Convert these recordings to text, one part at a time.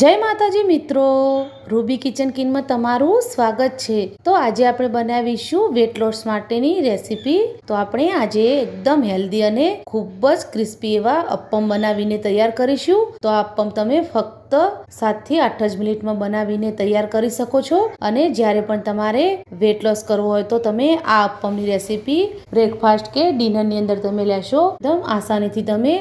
જય માતાજી મિત્રો. રૂબી કિચન કિનમાં તમારું સ્વાગત છે. તો આજે આપણે બનાવીશું વેટ લોસ માટેની રેસીપી. તો આપણે આજે એકદમ હેલ્ધી અને ખૂબ જ ક્રિસ્પી એવા અપ્પમ બનાવીને તૈયાર કરીશું. તો આ અપ્પમ તમે ફક્ત સાતથી આઠ જ મિનિટમાં બનાવીને તૈયાર કરી શકો છો. અને જ્યારે પણ તમારે વેટ લોસ કરવો હોય તો તમે આ અપમની રેસીપી બ્રેકફાસ્ટ કે ડિનરની અંદર તમે લેશો. એકદમ આસાનીથી તમે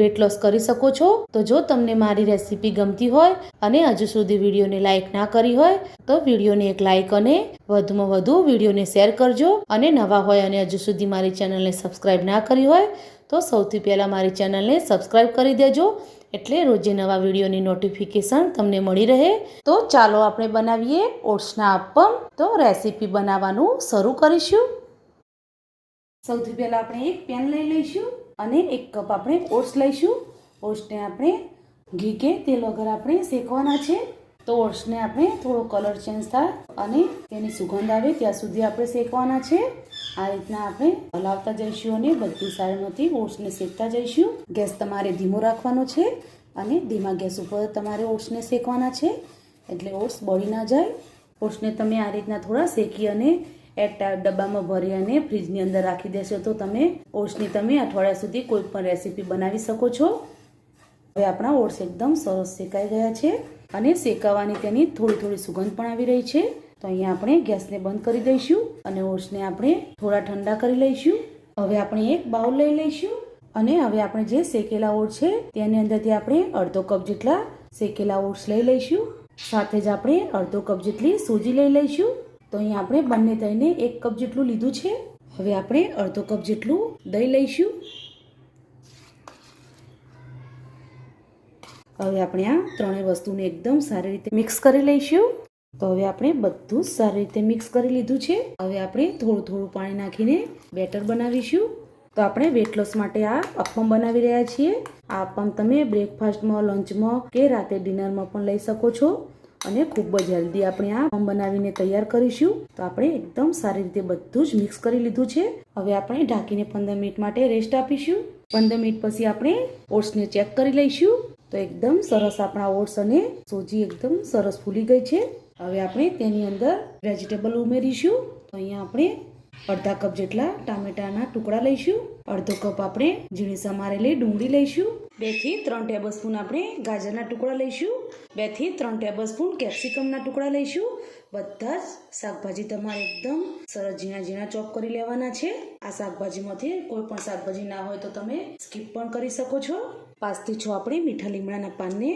વેટ લોસ કરી શકો છો. તો જો તમને મારી રેસીપી ગમતી હોય અને હજુ સુધી વિડીયોને લાઇક ના કરી હોય, તો વિડીયોને એક લાઇક અને વધુમાં વધુ વિડીયોને શેર કરજો. અને નવા હોય અને હજુ સુધી મારી ચેનલને સબસ્ક્રાઈબ ના કરી હોય, તો સૌથી પહેલાં મારી ચેનલને સબસ્ક્રાઈબ કરી દેજો. એટલે રોજે નવા વિડીયોની નોટિફિકેશન તમને મળી રહે. તો ચાલો આપણે બનાવીએ ઓટ્સના અપમ તો રેસીપી બનાવવાનું શરૂ કરીશું. સૌથી પહેલાં આપણે એક પેન લઈ લઈશું અને એક કપ આપણે ઓટ્સ લઈશું. ઓટ્સને આપણે ઘી કે તેલ વગર આપણે શેકવાના છે. તો ઓટ્સને આપણે થોડો કલર ચેન્જ થાય અને તેની સુગંધ આવે ત્યાં સુધી આપણે શેકવાના છે. આ રીતના આપણે હલાવતા જઈશું અને બધી સાઈડમાંથી ઓટ્સને શેકતા જઈશું. ગેસ તમારે ધીમો રાખવાનો છે અને ધીમા ગેસ ઉપર તમારે ઓટ્સને શેકવાના છે. એટલે ઓટ્સ બળી ના જાય. ઓટ્સને તમે આ રીતના થોડા શેકી અને એક ડબ્બામાં ભરી અને ફ્રીજની અંદર રાખી દેશો તો તમે ઓટ્સની તમે અઠવાડિયા સુધી કોઈ પણ રેસીપી બનાવી શકો છો. હવે આપણા ઓટ્સ એકદમ સરસ શેકાઈ ગયા છે અને શેકાવાની તેની થોડી થોડી સુગંધ પણ આવી રહી છે. તો અહીંયા આપણે ગેસને બંધ કરી દઈશું અને ઓટ્સને આપણે થોડા ઠંડા કરી લઈશું. હવે આપણે એક બાઉલ લઈ લઈશું અને હવે આપણે જે શેકેલા ઓટ્સ છે તેની અંદરથી આપણે અડધો કપ જેટલા શેકેલા ઓટ્સ લઈ લઈશું. સાથે જ આપણે અડધો કપ જેટલી સૂજી લઈ લઈશું. તો અહીંયા આપણે બંને દહીંને એક કપ જેટલું લીધું છે. હવે આપણે અડધો કપ જેટલું દહીં લઈશું. હવે આપણે આ ત્રણેય વસ્તુને એકદમ સારી રીતે મિક્સ કરી લઈશું. તો હવે આપણે બધું સારી રીતે મિક્સ કરી લીધું છે. હવે આપણે થોડું થોડું પાણી નાખીને બેટર બનાવીશું. તો આપણે વેટ લોસ માટે આ અપમ બનાવી રહ્યા છીએ. આ અપમ તમે બ્રેકફાસ્ટમાં લંચમાં કે રાતે ડિનરમાં પણ લઈ શકો છો. અને ખૂબ જ હેલ્ધી આપણે આ અપમ બનાવીને તૈયાર કરીશું. તો આપણે એકદમ સારી રીતે બધું જ મિક્સ કરી લીધું છે. હવે આપણે ઢાંકીને પંદર મિનિટ માટે રેસ્ટ આપીશું. પંદર મિનિટ પછી આપણે ઓટ્સને ચેક કરી લઈશું. તો એકદમ સરસ આપણા ઓટ્સ અને સોજી એકદમ સરસ ફૂલી ગઈ છે. હવે આપણે તેની અંદર વેજીટેબલ ઉમેરીશું. તો અહીંયા આપણે અડધા કપ જેટલા ટામેટાના ટુકડા લઈશું. અડધો કપ આપણે ઝીણી સમારેલી ડુંગળી લઈશું. બેથી ત્રણ ટેબલ સ્પૂન આપણે ગાજરના ટુકડા લઈશું. બેથી ત્રણ ટેબલ સ્પૂન કેપ્સિકમના ટુકડા લઈશું. બધા જ શાકભાજી તમારે એકદમ સરસ ઝીણા ઝીણા ચોપ કરી લેવાના છે. આ શાકભાજીમાંથી કોઈ પણ શાકભાજી ના હોય તો તમે સ્કીપ પણ કરી શકો છો. પાંચથી છ આપણે મીઠા લીમડાના પાનને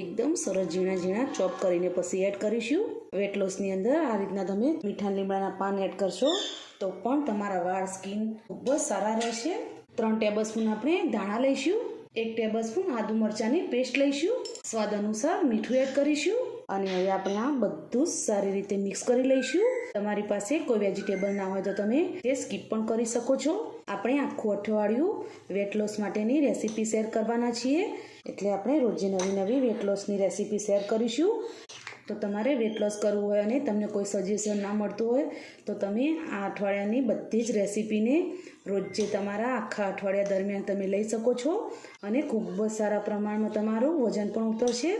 એકદમ સરસ ઝીણા ઝીણા ચોપ કરીને પછી એડ કરીશું. વેટ લોસની અંદર આ રીતના તમે મીઠા લીમડાના પાન એડ કરશો તો પણ તમારા વાળ, સ્કિન ખૂબ જ સારા રહેશે. ત્રણ ટેબલ સ્પૂન આપણે ધાણા લઈશું. એક ટેબલ સ્પૂન આદુ મરચાંની પેસ્ટ લઈશું. સ્વાદ અનુસાર મીઠું એડ કરીશું અને હવે આપણે આ બધું જ સારી રીતે મિક્સ કરી લઈશું. તમારી પાસે કોઈ વેજીટેબલ ના હોય તો તમે તે સ્કીપ પણ કરી શકો છો. આપણે આખું અઠવાડિયું વેટ લોસ માટેની રેસીપી શેર કરવાના છીએ. એટલે આપણે રોજે નવી નવી વેટ લોસની રેસીપી શેર કરીશું. તો તમારે વેટ લોસ કરવું હોય અને તમને કોઈ સજેશન ના મળતું હોય, તો તમે આ અઠવાડિયાની બધી જ રેસીપીને રોજે તમારા આખા અઠવાડિયા દરમિયાન તમે લઈ શકો છો અને ખૂબ જ સારા પ્રમાણમાં તમારું વજન પણ ઉતરશે.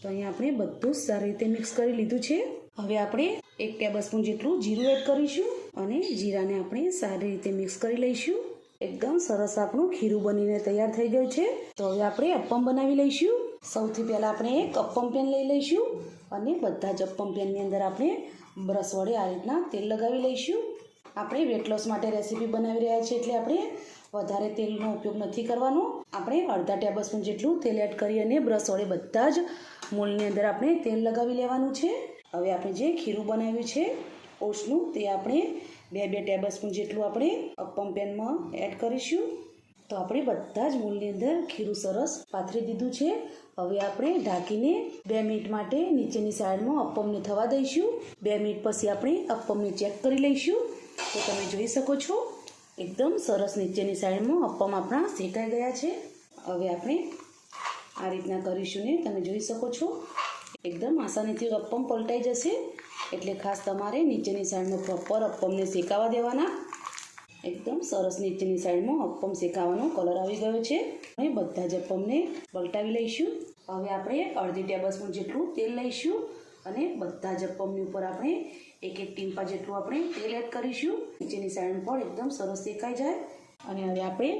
તો અહીંયા આપણે બધું જ સારી રીતે મિક્સ કરી લીધું છે. હવે આપણે એક ટેબલસ્પૂન જેટલું જીરું એડ કરીશું અને જીરાને આપણે સારી રીતે મિક્સ કરી લઈશું. એકદમ સરસ આપણું ખીરું બનીને તૈયાર થઈ ગયું છે. તો હવે આપણે અપ્પમ બનાવી લઈશું. સૌથી પહેલાં આપણે એક અપ્પમ પેન લઈ લઈશું. અને બધા જ અપમ પેનની અંદર આપણે બ્રશ વડે આ રીતના તેલ લગાવી લઈશું. આપણે વેટ લોસ માટે રેસીપી બનાવી રહ્યા છીએ એટલે આપણે વધારે તેલનો ઉપયોગ નથી કરવાનો. આપણે અડધા ટેબલ સ્પૂન જેટલું તેલ એડ કરી અને બ્રશ વડે બધા જ મૂળની અંદર આપણે તેલ લગાવી લેવાનું છે. હવે આપણે જે ખીરું બનાવ્યું છે ઓટ્સનું તે આપણે બે બે ટેબલ જેટલું આપણે અપમ પેનમાં એડ કરીશું. તો આપણે બધા જ મૂળની અંદર ખીરું સરસ પાથરી દીધું છે. હવે આપણે ઢાંકીને બે મિનિટ માટે નીચેની સાઈડમાં અપ્પમને થવા દઈશું. બે મિનિટ પછી આપણે અપ્પમને ચેક કરી લઈશું. તો તમે જોઈ શકો છો, એકદમ સરસ નીચેની સાઈડમાં અપ્પમ આપણા શેકાઈ ગયા છે. હવે આપણે આ રીતના કરીશું ને તમે જોઈ શકો છો, એકદમ આસાનીથી અપ્પમ પલટાઈ જશે. એટલે ખાસ તમારે નીચેની સાઈડમાં પ્રોપર અપ્પમને શેકાવા દેવાના. એકદમ સરસ નીચેની સાઈડમાં અપમ શેકાવાનો કલર આવી ગયો છે. અને બધા જ અપ્પમને પલટાવી લઈશું. હવે આપણે અડધી ટેબલ સ્પૂન જેટલું તેલ લઈશું અને બધા જ અપમની ઉપર આપણે એક એક ટીમ્પા જેટલું આપણે તેલ એડ કરીશું. નીચેની સાઈડ પર એકદમ સરસ શેકાઈ જાય. અને હવે આપણે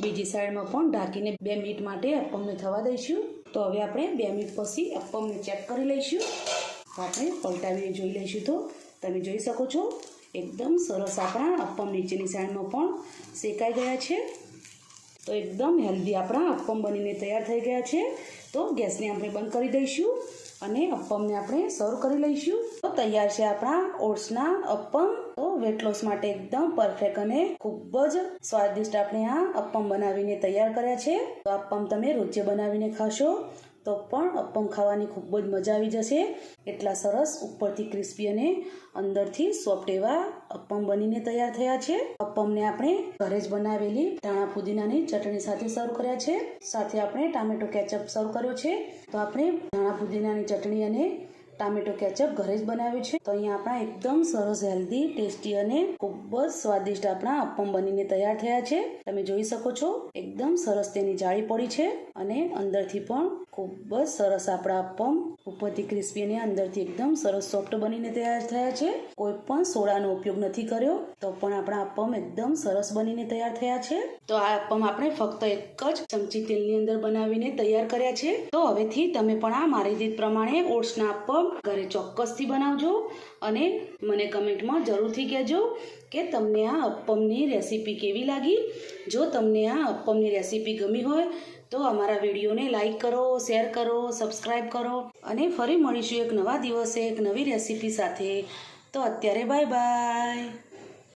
બીજી સાઈડમાં પણ ઢાંકીને બે મિનિટ માટે અપમને થવા દઈશું. તો હવે આપણે બે મિનિટ પછી અપમને ચેક કરી લઈશું. આપણે પલટાવીને જોઈ લઈશું તો. તમે જોઈ શકો છો એકદમ સરસ આપણા અપમ નીચેની સાઈડમાં પણ શેકાઈ ગયા છે. તો એકદમ હેલ્ધી આપણા અપમ બનીને તૈયાર થઈ ગયા છે. તો ગેસને આપણે બંધ કરી દઈશું અને અપમને આપણે સર્વ કરી લઈશું. તો તૈયાર છે આપણા ઓટ્સના અપમ તો વેટ લોસ માટે એકદમ પરફેક્ટ અને ખૂબ જ સ્વાદિષ્ટ આપણે આ અપમ બનાવીને તૈયાર કર્યા છે. તો અપમ તમે રોજે બનાવીને ખાશો. તો પણ અપમ ખાવાની ખૂબ જ મજા આવી જશે. એટલા સરસ ઉપરથી ક્રિસ્પી અને અંદરથી સોફ્ટ એવા અપમ બનીને તૈયાર થયા છે. અપમને આપણે ઘરે જ બનાવેલી ધાણા પુદીનાની ચટણી સાથે સર્વ કર્યા છે. સાથે આપણે ટામેટો કેચઅપ સર્વ કર્યો છે. તો આપણે ધાણા પુદીનાની ચટણી અને ટામેટો કેચઅપ ઘરે જ બનાવ્યું છે. તો અહીંયા આપણા એકદમ સરસ હેલ્ધી ટેસ્ટી અને ખૂબ જ સ્વાદિષ્ટ આપણા અપમ બનીને તૈયાર થયા છે. તમે જોઈ શકો છો, એકદમ સરસ તેની જાળી પડી છે અને અંદરથી પણ ખૂબ જ સરસ આપણા અપમ ઉપરથી ક્રિસ્પી અને અંદરથી એકદમ સરસ સોફ્ટ બનીને તૈયાર થયા છે. કોઈ પણ સોડાનો ઉપયોગ નથી કર્યો, તો પણ આપણા અપમ એકદમ સરસ બનીને તૈયાર થયા છે. તો આ અપમ આપણે ફક્ત એક જ ચમચી તેલની અંદર બનાવીને તૈયાર કર્યા છે. તો હવેથી તમે પણ આ મારી રીત પ્રમાણે ઓટ્સના અપમ ઘરે ચોક્કસથી બનાવજો અને મને કમેન્ટમાં જરૂરથી કહેજો. કે તમને આ અપ્પમની રેસીપી કેવી લાગી? જો તમને આ અપમની રેસીપી ગમી હોય, તો અમારા વિડીયોને લાઈક કરો, શેર કરો સબસ્ક્રાઈબ કરો અને ફરી મળીશું એક નવા દિવસે એક નવી રેસીપી સાથે. તો અત્યારે બાય બાય.